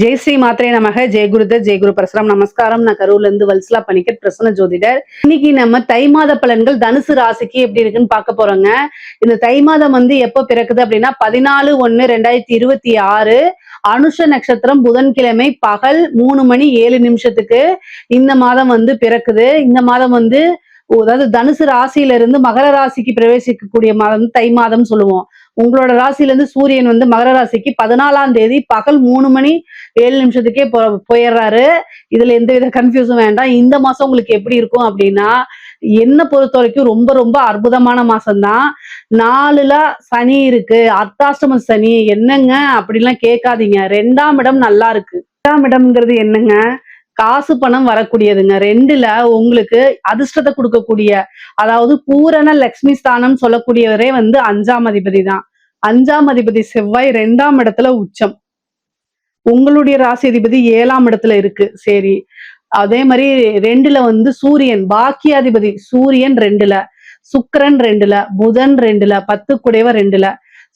ஜெய் ஸ்ரீ மாத்திரை நமக ஜெய் குருதர் ஜெய் குரு பரசுராம். நமஸ்காரம். நான் கரூர்ல இருந்து வல்சலா பணிக்கட் பிரசன்ன ஜோதிடர். இன்னைக்கு நம்ம தை மாத பலன்கள் தனுசு ராசிக்கு எப்படி இருக்குன்னு பார்க்க போறோங்க. இந்த தை மாதம் வந்து எப்ப பிறக்குது அப்படின்னா பதினாலு ஒன்னு ரெண்டாயிரத்தி இருபத்தி ஆறு அனுஷ நட்சத்திரம் புதன்கிழமை பகல் மூணு மணி ஏழு நிமிஷத்துக்கு இந்த மாதம் வந்து பிறக்குது. இந்த மாதம் வந்து அதாவது தனுசு ராசியில இருந்து மகர ராசிக்கு பிரவேசிக்கக்கூடிய மாதம் தை மாதம் சொல்லுவோம். உங்களோட ராசியிலேருந்து சூரியன் வந்து மகர ராசிக்கு பதினாலாம் தேதி பகல் மூணு மணி ஏழு நிமிஷத்துக்கே போ- போயிடுறாரு. இதில் எந்த வித கன்ஃபியூஸும் வேண்டாம். இந்த மாதம் உங்களுக்கு எப்படி இருக்கும் அப்படின்னா என்ன பொறுத்த வரைக்கும் ரொம்ப ரொம்ப அற்புதமான மாசம்தான். நாலுல சனி இருக்கு. அர்த்தாஷ்டம சனி. என்னங்க? அப்படிலாம் கேட்காதீங்க. ரெண்டாம் இடம் நல்லா இருக்கு. ரெண்டாம் இடம்ங்கிறது என்னங்க? காசு பணம் வரக்கூடியதுங்க. ரெண்டுல உங்களுக்கு அதிர்ஷ்டத்தை கொடுக்கக்கூடிய அதாவது பூரண லக்ஷ்மி ஸ்தானம் சொல்லக்கூடியவரே வந்து அஞ்சாம் அதிபதி தான். அஞ்சாம் அதிபதி செவ்வாய் ரெண்டாம் இடத்துல உச்சம். உங்களுடைய ராசி அதிபதி ஏழாம் இடத்துல இருக்கு. சரி. அதே மாதிரி ரெண்டுல வந்து சூரியன் பாக்கியாதிபதி சூரியன் ரெண்டுல சுக்கிரன் ரெண்டுல புதன் ரெண்டுல பத்து குடைவ ரெண்டுல.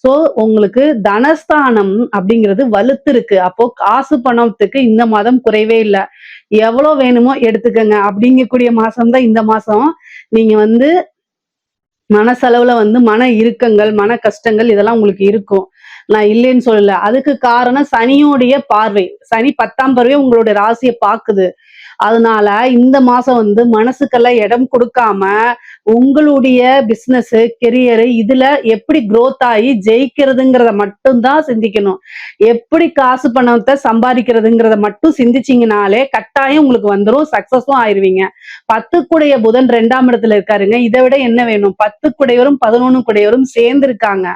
சோ உங்களுக்கு தனஸ்தானம் அப்படிங்கிறது வலுத்து இருக்கு அப்போ காசு பணத்துக்கு இந்த மாதம் குறைவே இல்லை. எவ்வளவு வேணுமோ எடுத்துக்கங்க. அப்படிங்கக்கூடிய மாசம் தான் இந்த மாசம். நீங்க வந்து மனசளவுல வந்து மன இறுக்கங்கள் மன கஷ்டங்கள் இதெல்லாம் உங்களுக்கு இருக்கும். நான் இல்லைன்னு சொல்லல. அதுக்கு காரணம் சனியோடைய பார்வை. சனி பத்தாம் பார்வை உங்களுடைய ராசியை பாக்குது அதனால இந்த மாசம் வந்து மனசுக்கெல்லாம் இடம் கொடுக்காம உங்களுடைய பிசினஸ் கெரியர் இதுல எப்படி க்ரோத் ஆகி ஜெயிக்கிறதுங்கிறத மட்டும்தான் சிந்திக்கணும். எப்படி காசு பணத்தை சம்பாதிக்கிறதுங்கிறத மட்டும் சிந்திச்சீங்கனாலே கட்டாயம் உங்களுக்கு வந்துரும் சக்சஸும் ஆயிருவீங்க. பத்து குடைய புதன் ரெண்டாம் இடத்துல இருக்காருங்க. இதை விட என்ன வேணும்? பத்து குடையவரும் பதினொன்னு குடையவரும் சேர்ந்து இருக்காங்க.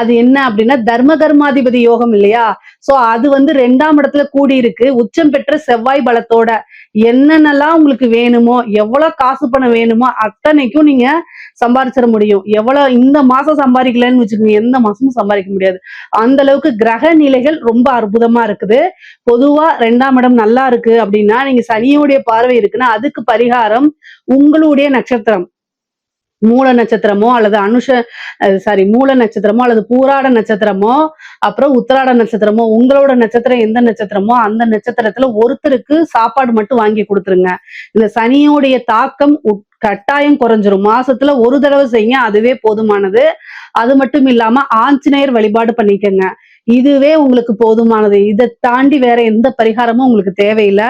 அது என்ன அப்படின்னா தர்ம கர்மாதிபதி யோகம் இல்லையா? சோ அது வந்து ரெண்டாம் இடத்துல கூடி இருக்கு உச்சம் பெற்ற செவ்வாய் பலத்தோட என்னென்னலாம் உங்களுக்கு வேணுமோ எவ்வளவு காசு பணம் வேணுமோ அத்தனைக்கும் நீங்க சம்பாதிச்சிட முடியும். எவ்வளவு இந்த மாசம் சம்பாதிக்கலன்னு வச்சுக்கோங்க எந்த மாசமும் சம்பாதிக்க முடியாது. அந்த அளவுக்கு கிரக நிலைகள் ரொம்ப அற்புதமா இருக்குது. பொதுவா ரெண்டாம் இடம் நல்லா இருக்கு அப்படின்னா நீங்க சனியுடைய பார்வை இருக்குன்னா அதுக்கு பரிகாரம் உங்களுடைய நட்சத்திரம். மூல நட்சத்திரமோ அல்லது அனுஷ சாரி மூல நட்சத்திரமோ அல்லது பூராட நட்சத்திரமோ அப்புறம் உத்திராட நட்சத்திரமோ உங்களோட நட்சத்திரம் எந்த நட்சத்திரமோ அந்த நட்சத்திரத்துல ஒருத்தருக்கு சாப்பாடு மட்டும் வாங்கி கொடுத்துருங்க. இந்த சனியோடைய தாக்கம் உட்- கட்டாயம் குறைஞ்சிரும். மாசத்துல ஒரு தடவை செய்யுங்க அதுவே போதுமானது. அது மட்டும் இல்லாம ஆஞ்சநேயர் வழிபாடு பண்ணிக்கங்க. இதுவே உங்களுக்கு போதுமானது. இதை தாண்டி வேற எந்த பரிகாரமும் உங்களுக்கு தேவையில்லை.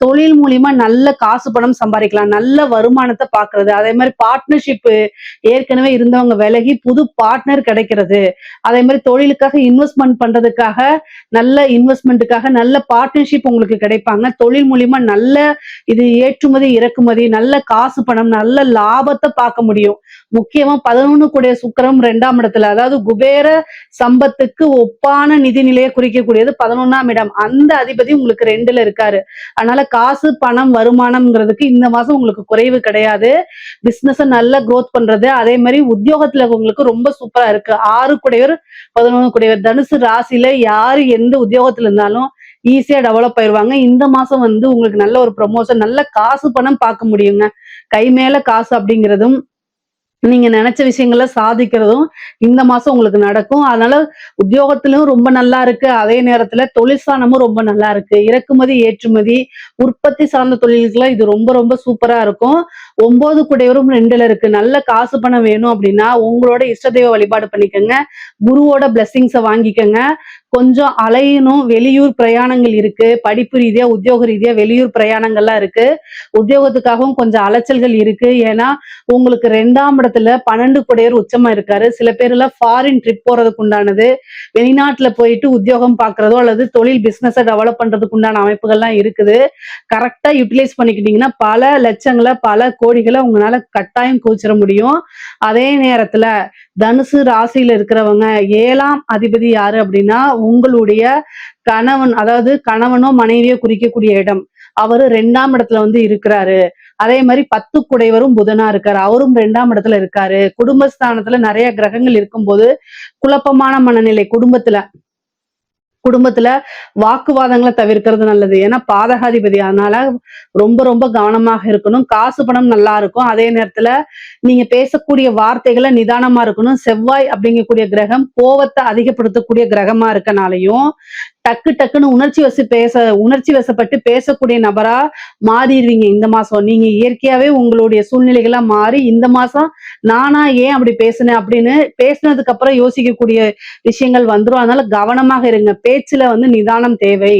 தொழில் மூலியமா நல்ல காசு பணம் சம்பாதிக்கலாம் நல்ல வருமானத்தை பாக்குறது. அதே மாதிரி பார்ட்னர்ஷிப் ஏற்கனவே இருந்தவங்க விலகி புது பார்ட்னர் கிடைக்கிறது. அதே மாதிரி தொழிலுக்காக இன்வெஸ்ட்மெண்ட் பண்றதுக்காக நல்ல இன்வெஸ்ட்மெண்ட்டுக்காக நல்ல பார்ட்னர்ஷிப் உங்களுக்கு கிடைப்பாங்க. தொழில் மூலியமா நல்ல இது ஏற்றுமதி இறக்குமதி நல்ல காசு பணம் நல்ல லாபத்தை பார்க்க முடியும். முக்கியமா பதினொன்னு கூடிய சுக்கிரம் ரெண்டாம் இடத்துல அதாவது குபேர சம்பத்துக்கு ஒப்பான நிதி நிலையை குறிக்கக்கூடியது பதினொன்னாம் இடம். அந்த அதிபதி உங்களுக்கு ரெண்டுல இருக்காரு. அதனால காசு பணம் வருமானம்ங்கிறதுக்கு இந்த மாசம் உங்களுக்கு குறைவு கிடையாது. பிசினஸ் நல்ல க்ரோத் பண்றது. அதே மாதிரி உத்தியோகத்துல உங்களுக்கு ரொம்ப சூப்பரா இருக்கு. ஆறு குடையவர் பதினொன்று குடையவர். தனுசு ராசியில யாரு எந்த உத்தியோகத்துல இருந்தாலும் ஈஸியா டெவலப் ஆயிடுவாங்க இந்த மாசம் வந்து உங்களுக்கு நல்ல ஒரு ப்ரொமோஷன் நல்ல காசு பணம் பார்க்க முடியுங்க. கை மேல காசு அப்படிங்கிறதும் நீங்க நினைச்ச விஷயங்களை சாதிக்கிறதும் இந்த மாசம் உங்களுக்கு நடக்கும். அதனால உத்தியோகத்திலும் ரொம்ப நல்லா இருக்கு. அதே நேரத்துல தொழில் ரொம்ப நல்லா இருக்கு. இறக்குமதி ஏற்றுமதி உற்பத்தி சார்ந்த தொழில்களுக்குலாம் இது ரொம்ப ரொம்ப சூப்பரா இருக்கும். ஒன்பது குடையவரும் ரெண்டுல இருக்கு. நல்ல காசு பணம் வேணும் அப்படின்னா உங்களோட இஷ்ட தெய்வ வழிபாடு பண்ணிக்கோங்க. குருவோட பிளெஸிங்ஸை வாங்கிக்கோங்க. கொஞ்சம் அலையணும். வெளியூர் பிரயாணங்கள் இருக்கு. படிப்பு ரீதியா உத்தியோக ரீதியா வெளியூர் பிரயாணங்கள்லாம் இருக்கு. உத்தியோகத்துக்காகவும் கொஞ்சம் அலைச்சல்கள் இருக்கு. ஏன்னா உங்களுக்கு ரெண்டாம் இடத்துல பன்னெண்டு குடையர் உச்சமா இருக்காரு. சில பேர் எல்லாம் ஃபாரின் ட்ரிப் போறதுக்கு உண்டானது வெளிநாட்டுல போயிட்டு உத்தியோகம் பாக்குறதோ அல்லது தொழில் பிசினஸை டெவலப் பண்றதுக்கு உண்டான அமைப்புகள்லாம் இருக்குது. கரெக்டா யூட்டிலைஸ் பண்ணிக்கிட்டீங்கன்னா பல லட்சங்களை பல கோடிகளை உங்களால கட்டாயம் கூச்சிட முடியும். அதே நேரத்துல தனுசு ராசியில இருக்கிறவங்க ஏழாம் அதிபதி யாரு அப்படின்னா உங்களுடைய கணவன் அதாவது கணவனோ மனைவியோ குறிக்கக்கூடிய இடம். அவரு ரெண்டாம் இடத்துல வந்து இருக்கிறாரு. அதே மாதிரி பத்து குடைவரும் புதனா இருக்காரு. அவரும் ரெண்டாம் இடத்துல இருக்காரு. குடும்பஸ்தானத்துல நிறைய கிரகங்கள் இருக்கும்போது குழப்பமான மனநிலை குடும்பத்துல. குடும்பத்துல வாக்குவாதங்களை தவிர்க்கிறது நல்லது. ஏன்னா பாதகாதிபதி. அதனால ரொம்ப ரொம்ப கவனமாக இருக்கணும். காசு பணம் நல்லா இருக்கும். அதே நேரத்துல நீங்க பேசக்கூடிய வார்த்தைகளை நிதானமா இருக்கணும். செவ்வாய் அப்படிங்கக்கூடிய கிரகம் கோவத்தை அதிகப்படுத்தக்கூடிய கிரகமா இருக்கனாலையும் டக்கு டக்குன்னு உணர்ச்சி வசு பேச உணர்ச்சி வசப்பட்டு பேசக்கூடிய நபரா மாறிடுவீங்க இந்த மாசம். நீங்க இயற்கையாவே உங்களுடைய சூழ்நிலைகளா மாறி இந்த மாசம் நானா ஏன் அப்படி பேசினேன் அப்படின்னு பேசினதுக்கு அப்புறம் யோசிக்கக்கூடிய விஷயங்கள் வந்துரும். அதனால கவனமாக இருங்க. பேச்சுல வந்து நிதானம் தேவை.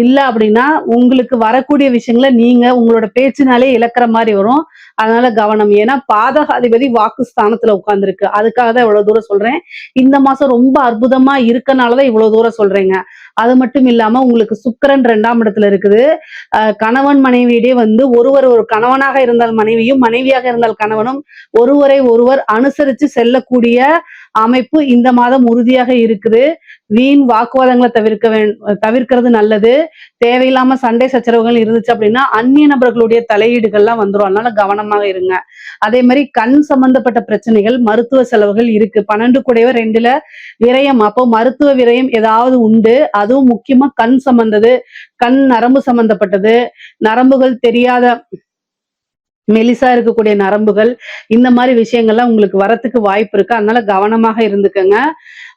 இல்ல அப்படின்னா உங்களுக்கு வரக்கூடிய விஷயங்களை நீங்க உங்களோட பேச்சுனாலே இழக்கிற மாதிரி வரும். அதனால கவனம். ஏன்னா பாதகாதிபதி வாக்கு ஸ்தானத்துல உட்கார்ந்துருக்கு. அதுக்காக தான் இவ்வளவு தூரம் சொல்றேன். இந்த மாசம் ரொம்ப அற்புதமா இருக்கனாலதான் இவ்வளவு தூரம் சொல்றேங்க. அது மட்டும் இல்லாம உங்களுக்கு சுக்கரன் ரெண்டாம் இடத்துல இருக்குது. கணவன் மனைவியிடையே வந்து ஒருவர் ஒரு கணவனாக இருந்தால் மனைவியும் மனைவியாக இருந்தால் கணவனும் ஒருவரை ஒருவர் அனுசரிச்சு செல்லக்கூடிய அமைப்பு இந்த மாதம் உறுதியாக இருக்குது. வீண் வாக்குவாதங்களை தவிர்க்க வே தவிர்க்கிறது நல்லது. தேவையில்லாம சண்டை சச்சரவுகள் இருந்துச்சு அப்படின்னா அந்நிய நபர்களுடைய தலையீடுகள்லாம் வந்துரும். அதனால கவனமாக இருங்க. அதே மாதிரி கண் சம்பந்தப்பட்ட பிரச்சனைகள் மருத்துவ செலவுகள் இருக்கு. பன்னெண்டு கூடவே ரெண்டுல விரயம். அப்போ மருத்துவ விரயம் ஏதாவது உண்டு. அதுவும் முக்கியமா கண் சம்பந்தது கண் நரம்பு சம்பந்தப்பட்டது. நரம்புகள் தெரியாத மெலிசா இருக்கக்கூடிய நரம்புகள் இந்த மாதிரி விஷயங்கள்லாம் உங்களுக்கு வரத்துக்கு வாய்ப்பு இருக்கு. அதனால கவனமாக இருந்துக்கங்க.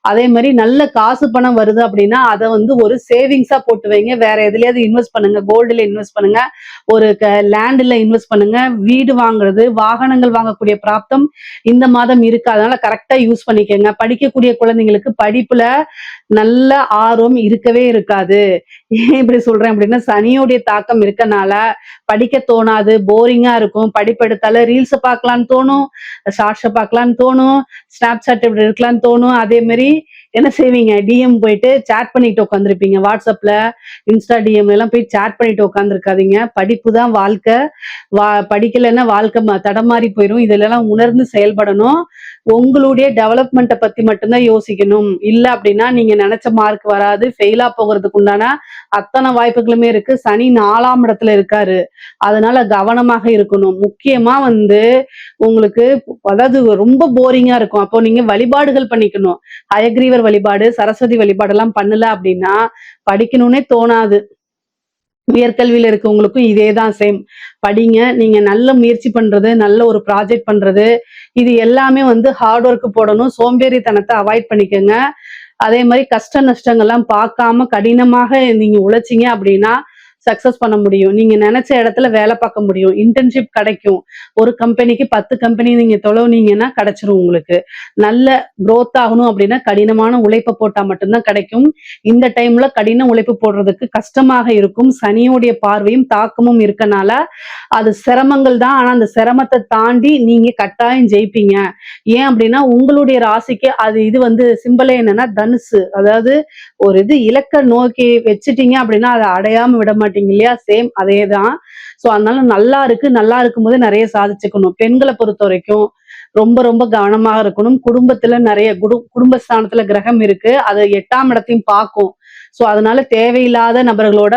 அதே மாதிரி நல்ல காசு பணம் வருது அப்படின்னா அதை வந்து ஒரு சேவிங்ஸா போட்டு வைங்க. வேற எதுலயாவது இன்வெஸ்ட் பண்ணுங்க. கோல்டுல இன்வெஸ்ட் பண்ணுங்க. ஒரு லேண்ட்ல இன்வெஸ்ட் பண்ணுங்க. வீடு வாங்குறது வாகனங்கள் வாங்கக்கூடிய பிராப்தம் இந்த மாதம் இருக்கு. அதனால கரெக்டா யூஸ் பண்ணிக்கோங்க. படிக்கக்கூடிய குழந்தைங்களுக்கு படிப்புல நல்ல ஆர்வம் இருக்கவே இருக்காது. ஏன் இப்படி சொல்றேன் அப்படின்னா சனியோடைய தாக்கம் இருக்கனால படிக்க தோணாது. போரிங்கா இருக்கும். படிப்பெடுத்தால ரீல்ஸ் பார்க்கலான்னு தோணும். ஷார்ட்ஸை பார்க்கலான்னு தோணும். ஸ்னாப் சாட் இப்படி இருக்கலாம்னு தோணும். அதே மாதிரி என்ன செய்வீங்க? டிஎம் போயிட்டு சேட் பண்ணிட்டு உட்காந்துருப்பீங்க வாட்ஸ்அப்ல இன்ஸ்டா டிஎம் எல்லாம் போய் சேட் பண்ணிட்டு உட்காந்துருக்காதீங்க படிப்பு தான் வாழ்க்கை. வா படிக்கலைன்னா வாழ்க்கை தடமாறி போயிடும் எல்லாம் உணர்ந்து செயல்படணும். உங்களுடைய டெவலப்மெண்ட்டை பத்தி மட்டும்தான் யோசிக்கணும். இல்ல அப்படின்னா நீங்க நினைச்ச மார்க் வராது ஃபெயிலா போகிறதுக்கு உண்டான அத்தனை வாய்ப்புகளுமே இருக்கு. சனி நாலாம் இடத்துல இருக்காரு. அதனால கவனமாக இருக்கணும். முக்கியமா வந்து உங்களுக்கு அதாவது ரொம்ப போரிங்கா இருக்கும். அப்போ நீங்க வழிபாடுகள் பண்ணிக்கணும். ஹயக்ரீவர் வழிபாடு சரஸ்வதி வழிபாடு எல்லாம் பண்ணல அப்படின்னா படிக்கணும்னே தோணாது. உயர்கல்வியில் இருக்கவங்களுக்கும் இதே தான் சேம் படிங்க நீங்கள் நல்ல முயற்சி பண்றது நல்ல ஒரு ப்ராஜெக்ட் பண்ணுறது இது எல்லாமே வந்து ஹார்ட் ஒர்க்கு போடணும். சோம்பேறித்தனத்தை அவாய்ட் பண்ணிக்கோங்க. அதே மாதிரி கஷ்ட நஷ்டங்கள்லாம் பார்க்காம கடினமாக நீங்கள் உழைச்சீங்க அப்படின்னா சக்சஸ் பண்ண முடியும். நீங்க நினைச்ச இடத்துல வேலை பார்க்க முடியும். இன்டர்ன்ஷிப் கிடைக்கும். ஒரு கம்பெனிக்கு பத்து கம்பெனி நீங்க தொலைவுனீங்கன்னா கிடைச்சிரும் உங்களுக்கு. நல்ல குரோத் ஆகணும் அப்படின்னா கடினமான உழைப்பை போட்டா மட்டும்தான் கிடைக்கும். இந்த டைம்ல கடின உழைப்பு போடுறதுக்கு கஷ்டமாக இருக்கும். சனியோடைய பார்வையும் தாக்கமும் இருக்கனால அது சிரமங்கள் தான். ஆனா அந்த சிரமத்தை தாண்டி நீங்க கட்டாயம் ஜெயிப்பீங்க. ஏன் அப்படின்னா உங்களுடைய ராசிக்கு அது இது வந்து சிம்பிளே என்னன்னா தனுசு. அதாவது ஒரு இது இலக்க நோக்கி வச்சுட்டீங்க அப்படின்னா அதை அடையாம விட மாட்டீங்க இல்லையா? சேம் அதே தான் ஸோ அதனால நல்லா இருக்கு. நல்லா இருக்கும்போது நிறைய சாதிச்சுக்கணும். பெண்களை பொறுத்த வரைக்கும் ரொம்ப ரொம்ப கவனமாக இருக்கணும். குடும்பத்துல நிறைய குடு குடும்பஸ்தானத்துல கிரகம் இருக்கு. அது எட்டாம் இடத்தையும் பார்க்கும். ஸோ அதனால தேவையில்லாத நபர்களோட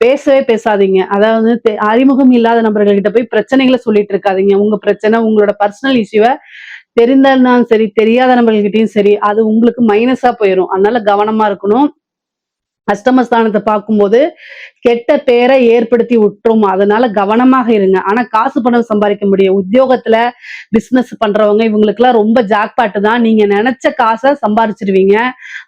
பேசவே பேசாதீங்க. அதாவது அறிமுகம் இல்லாத நபர்கள்கிட்ட போய் பிரச்சனைகளை சொல்லிட்டு இருக்காதீங்க. உங்க பிரச்சனை உங்களோட பர்சனல் இஷ்யூவை தெரிந்தாலும் சரி தெரியாத நபர்கள்கிட்டயும் சரி அது உங்களுக்கு மைனஸா போயிடும் அதனால கவனமா இருக்கணும். அஷ்டமஸ்தானத்தை பார்க்கும்போது கெட்ட பேரை ஏற்படுத்தி விட்டுரும். அதனால கவனமாக இருங்க. ஆனா காசு பணம் சம்பாதிக்க முடியும். உத்தியோகத்துல பிசினஸ் பண்றவங்க இவங்களுக்குலாம் ரொம்ப ஜாக்பாட்டு தான். நீங்க நினைச்ச காசை சம்பாதிச்சிருவீங்க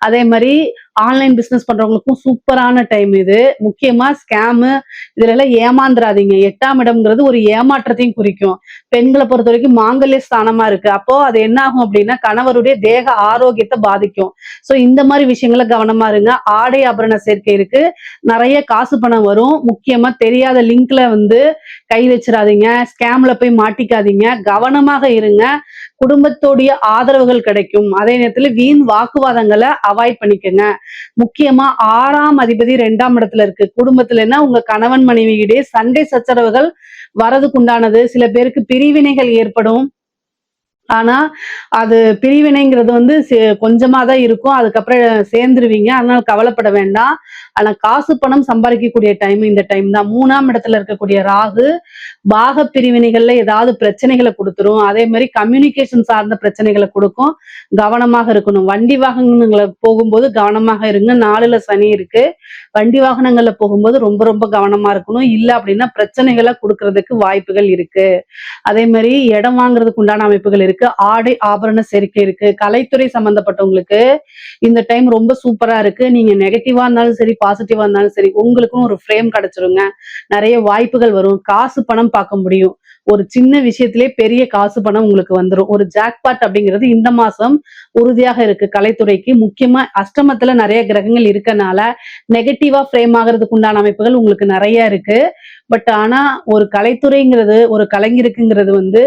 அதே மாதிரி ஆன்லைன் பிசினஸ் பண்றவங்களுக்கும் சூப்பரான டைம் இது. முக்கியமா ஸ்கேமு இதுல எல்லாம் ஏமாந்துராதீங்க எட்டாம் இடம்ங்கிறது ஒரு ஏமாற்றத்தையும் குறிக்கும். பெண்களை பொறுத்த வரைக்கும் மாங்கல்ய ஸ்தானமா இருக்கு. அப்போ அது என்ன ஆகும் அப்படின்னா கணவருடைய தேக ஆரோக்கியத்தை பாதிக்கும். சோ இந்த மாதிரி விஷயங்கள கவனமா இருங்க. ஆடை ஆபரண சேர்க்கை இருக்கு. நிறைய காசு பணம் வரும். முக்கியமா தெரியாத லிங்க்ல வந்து கை வச்சிடாதீங்க. ஸ்கேம்ல போய் மாட்டிக்காதீங்க. கவனமாக இருங்க. குடும்பத்தோடைய ஆதரவுகள் கிடைக்கும். அதே நேரத்துல வீண் வாக்குவாதங்களை அவாய்ட் பண்ணிக்கோங்க. முக்கியமா ஆறாம் அதிபதி ரெண்டாம் இடத்துல இருக்கு. குடும்பத்துலன்னா உங்க கணவன் மனைவியிடையே சண்டை சச்சரவுகள் வரதுக்குண்டானது சில பேருக்கு பிரிவினைகள் ஏற்படும். ஆனா அது பிரிவினைங்கிறது வந்து கொஞ்சமா தான் இருக்கும். அதுக்கப்புறம் சேர்ந்துருவீங்க. அதனால கவலைப்பட வேண்டாம். ஆனா காசு பணம் சம்பாதிக்கக்கூடிய டைம் இந்த டைம் தான். மூணாம் இடத்துல இருக்கக்கூடிய ராகு பாக பிரிவினைகள்ல ஏதாவது பிரச்சனைகளை கொடுத்துரும். அதே மாதிரி கம்யூனிகேஷன் சார்ந்த பிரச்சனைகளை கொடுக்கும். கவனமாக இருக்கணும். வண்டி வாகனங்களை போகும்போது கவனமாக இருங்க. நாலுல சனி இருக்கு. வண்டி வாகனங்கள்ல போகும்போது ரொம்ப ரொம்ப கவனமா இருக்கணும். இல்ல அப்படின்னா பிரச்சனைகளை கொடுக்கறதுக்கு வாய்ப்புகள் இருக்கு. அதே மாதிரி இடம் வாங்குறதுக்கு உண்டான அமைப்புகள் இருக்கு. ஆடை ஆபரண சேர்க்கை இருக்கு. கலைத்துறை சம்பந்தப்பட்டவங்களுக்கு இந்த டைம் ரொம்ப சூப்பரா இருக்கு. நீங்க நெகட்டிவா இருந்தாலும் சரி பாசிட்டிவா இருந்தாலும் சரி உங்களுக்கும் ஒரு ஃப்ரேம் கிடைச்சிருங்க. நிறைய வாய்ப்புகள் வரும். காசு பணம் பார்க்க முடியும். ஒரு சின்ன விஷயத்திலே பெரிய காசு பணம் உங்களுக்கு வந்துடும் ஒரு ஜாக்பாட் அப்படிங்கிறது இந்த மாசம் உறுதியாக இருக்கு. கலைத்துறைக்கு முக்கியமா அஷ்டமத்துல நிறைய கிரகங்கள் இருக்கனால நெகட்டிவா ஃப்ரேம் ஆகிறதுக்கு உண்டான அமைப்புகள் உங்களுக்கு நிறைய இருக்கு. பட் ஆனா ஒரு கலைத்துறைங்கிறது ஒரு கலைஞருக்குங்கிறது வந்து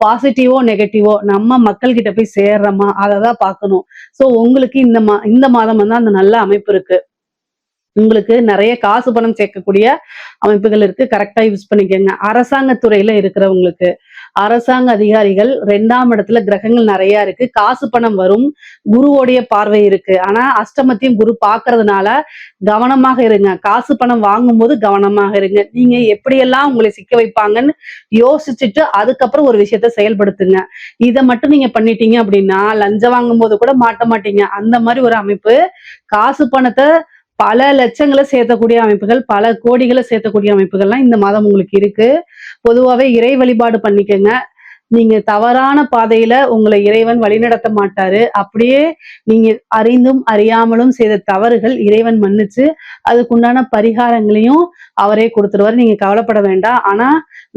பாசிட்டிவோ நெகட்டிவோ நம்ம மக்கள் கிட்ட போய் சேர்றோமா? அதை தான் பார்க்கணும். ஸோ உங்களுக்கு இந்த மா இந்த மாதம் வந்து அந்த நல்ல அமைப்பு இருக்கு. உங்களுக்கு நிறைய காசு பணம் சேர்க்கக்கூடிய அமைப்புகள் இருக்கு. கரெக்டா யூஸ் பண்ணிக்கோங்க. அரசாங்க துறையில இருக்கிறவங்களுக்கு அரசாங்க அதிகாரிகள் ரெண்டாம் இடத்துல கிரகங்கள் நிறைய இருக்கு. காசு பணம் வரும். குருவோடைய பார்வை இருக்கு. ஆனா அஷ்டமத்தையும் குரு பாக்குறதுனால கவனமாக இருங்க. காசு பணம் வாங்கும்போது கவனமாக இருங்க. நீங்க எப்படியெல்லாம் உங்களை சிக்க வைப்பாங்கன்னு யோசிச்சுட்டு அதுக்கப்புறம் ஒரு விஷயத்த செயல்படுத்துங்க. இதை மட்டும் நீங்க பண்ணிட்டீங்க அப்படின்னா லஞ்சம் வாங்கும் போது கூட மாட்ட மாட்டீங்க. அந்த மாதிரி ஒரு அமைப்பு காசு பணத்தை பல லட்சங்களை சேர்த்தக்கூடிய அமைப்புகள் பல கோடிகளை சேர்த்தக்கூடிய அமைப்புகள்லாம் இந்த மாதம் உங்களுக்கு இருக்கு. பொதுவாகவே இறை வழிபாடு பண்ணிக்கங்க. நீங்க தவறான பாதையில உங்களை இறைவன் வழிநடத்த மாட்டாரு. அப்படியே நீங்க அறிந்தும் அறியாமலும் செய்த தவறுகள் இறைவன் மன்னிச்சு அதுக்குண்டான பரிகாரங்களையும் அவரே கொடுத்துருவாரு. நீங்க கவலைப்பட வேண்டாம். ஆனா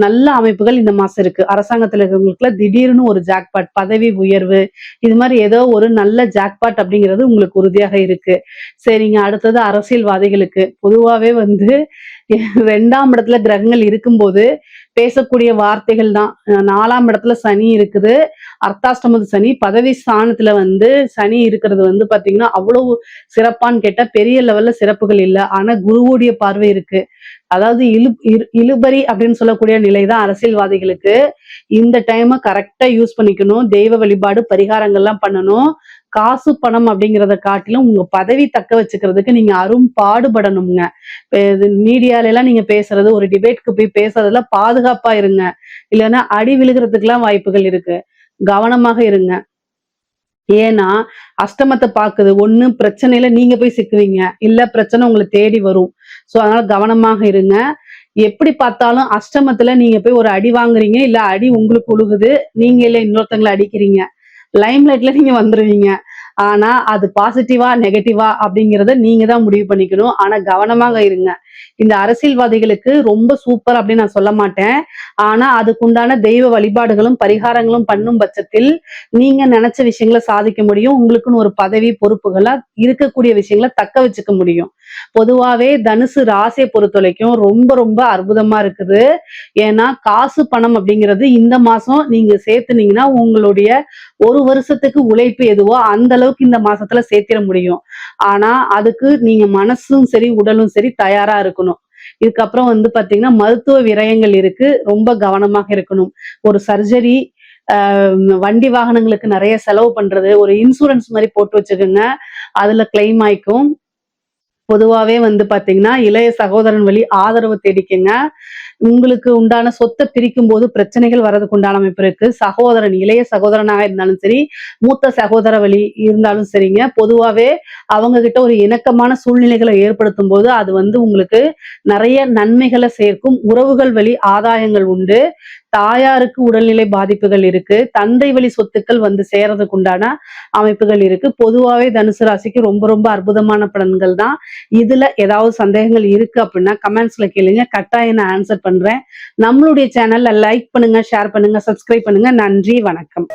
நல்ல அமைப்புகள் இந்த மாசம் இருக்கு. அரசாங்கத்துல இருக்கிறவங்களுக்குலாம் திடீர்னு ஒரு ஜாக்பாட் பதவி உயர்வு இது மாதிரி ஏதோ ஒரு நல்ல ஜாக்பாட் அப்படிங்கிறது உங்களுக்கு உறுதியாக இருக்கு. சரிங்க அடுத்தது அரசியல்வாதிகளுக்கு. பொதுவாவே வந்து ரெண்டாம் இடத்துல கிரகங்கள் இருக்கும்போது பேசக்கூடிய வார்த்தைகள் தான். நாலாம் இடத்துல சனி இருக்குது. அர்த்தாஷ்டமது சனி பதவி ஸ்தானத்துல வந்து சனி இருக்கிறது வந்து பாத்தீங்கன்னா அவ்வளவு சிறப்பான்னு கேட்டா பெரிய லெவல்ல சிறப்புகள் இல்லை. ஆனா குருவுடைய பார்வை இருக்கு. அதாவது இழு இரு- இழுபறி அப்படின்னு சொல்லக்கூடிய நிலை தான் அரசியல்வாதிகளுக்கு. இந்த டைமை கரெக்டா யூஸ் பண்ணிக்கணும். தெய்வ வழிபாடு பரிகாரங்கள்லாம் பண்ணணும். காசு பணம் அப்படிங்கிறத காட்டிலும் உங்க பதவி தக்க வச்சுக்கிறதுக்கு நீங்க அரும் பாடுபடணுங்க இது மீடியால எல்லாம் நீங்க பேசுறது ஒரு டிபேட்க்கு போய் பேசுறதுல பாதுகாப்பா இருங்க. இல்லைன்னா அடி விழுகிறதுக்கெல்லாம் வாய்ப்புகள் இருக்கு. கவனமாக இருங்க. ஏன்னா அஷ்டமத்தை பாக்குது ஒண்ணு பிரச்சனையில நீங்க போய் சிக்குவீங்க. இல்ல பிரச்சனை உங்களை தேடி வரும். சோ அதனால கவனமாக இருங்க. எப்படி பார்த்தாலும் அஷ்டமத்துல நீங்க போய் ஒரு அடி வாங்குறீங்க இல்ல அடி உங்களுக்கு உழுகுது நீங்க இல்ல இன்னொருத்தங்களை அடிக்கிறீங்க. லைம் லைட்ல நீங்க வந்துருவீங்க. ஆனா அது பாசிட்டிவா நெகட்டிவா அப்படிங்கறத நீங்க தான் முடிவு பண்ணிக்கணும். ஆனா கவனமாக இருங்க. இந்த அரசியல்வாதிகளுக்கு ரொம்ப சூப்பர் அப்படின்னு நான் சொல்ல மாட்டேன். ஆனா அதுக்குண்டான தெய்வ வழிபாடுகளும் பரிகாரங்களும் பண்ணும் பட்சத்தில் நீங்க நினைச்ச விஷயங்களை சாதிக்க முடியும். உங்களுக்குன்னு ஒரு பதவி பொறுப்புகளா இருக்கக்கூடிய விஷயங்களை தக்க வச்சுக்க முடியும். பொதுவாவே தனுசு ராசியை பொறுத்தவரைக்கும் ரொம்ப ரொம்ப அற்புதமா இருக்குது. ஏன்னா காசு பணம் அப்படிங்கிறது இந்த மாசம் நீங்க சேர்த்துனீங்கன்னா உங்களுடைய ஒரு வருஷத்துக்கு உழைப்பு எதுவோ அந்த அளவுக்கு இந்த மாசத்துல சேர்த்திட முடியும். ஆனா அதுக்கு நீங்க மனசும் சரி உடலும் சரி தயாரா இருக்கணும். இதுக்கப்புறம் வந்து பாத்தீங்கன்னா மருத்துவ விரயங்கள் இருக்கு ரொம்ப கவனமாக இருக்கணும். ஒரு சர்ஜரி வண்டி வாகனங்களுக்கு நிறைய செலவு பண்றது ஒரு இன்சூரன்ஸ் மாதிரி போட்டு வச்சுக்கோங்க அதுல கிளைம் ஆயிக்கும். பொதுவாவே வந்து பாத்தீங்கன்னா இளைய சகோதரன் வழி ஆதரவு தேடிக்கங்க. உங்களுக்கு உண்டான சொத்தை பிரிக்கும் போது பிரச்சனைகள் வர்றதுக்கு உண்டான அமைப்பு இருக்கு. சகோதரன் இளைய சகோதரனாக இருந்தாலும் சரி மூத்த சகோதர வழி இருந்தாலும் சரிங்க. பொதுவாவே அவங்க கிட்ட ஒரு இணக்கமான சூழ்நிலைகளை ஏற்படுத்தும் போது அது வந்து உங்களுக்கு நிறைய நன்மைகளை சேர்க்கும். உறவுகள் வழி ஆதாயங்கள் உண்டு. தாயாருக்கு உடல்நிலை பாதிப்புகள் இருக்கு தந்தை வழி சொத்துக்கள் வந்து சேரதுக்கு உண்டான அமைப்புகள் இருக்கு. பொதுவாவே தனுசு ராசிக்கு ரொம்ப ரொம்ப அற்புதமான பலன்கள் தான். இதுல ஏதாவது சந்தேகங்கள் இருக்கு அப்படின்னா கமெண்ட்ஸ்ல கேளுங்க. கட்டாயம் நான் ஆன்சர் பண்றேன். நம்மளுடைய சேனல்ல லைக் பண்ணுங்க ஷேர் பண்ணுங்க சப்ஸ்கிரைப் பண்ணுங்க. நன்றி வணக்கம்.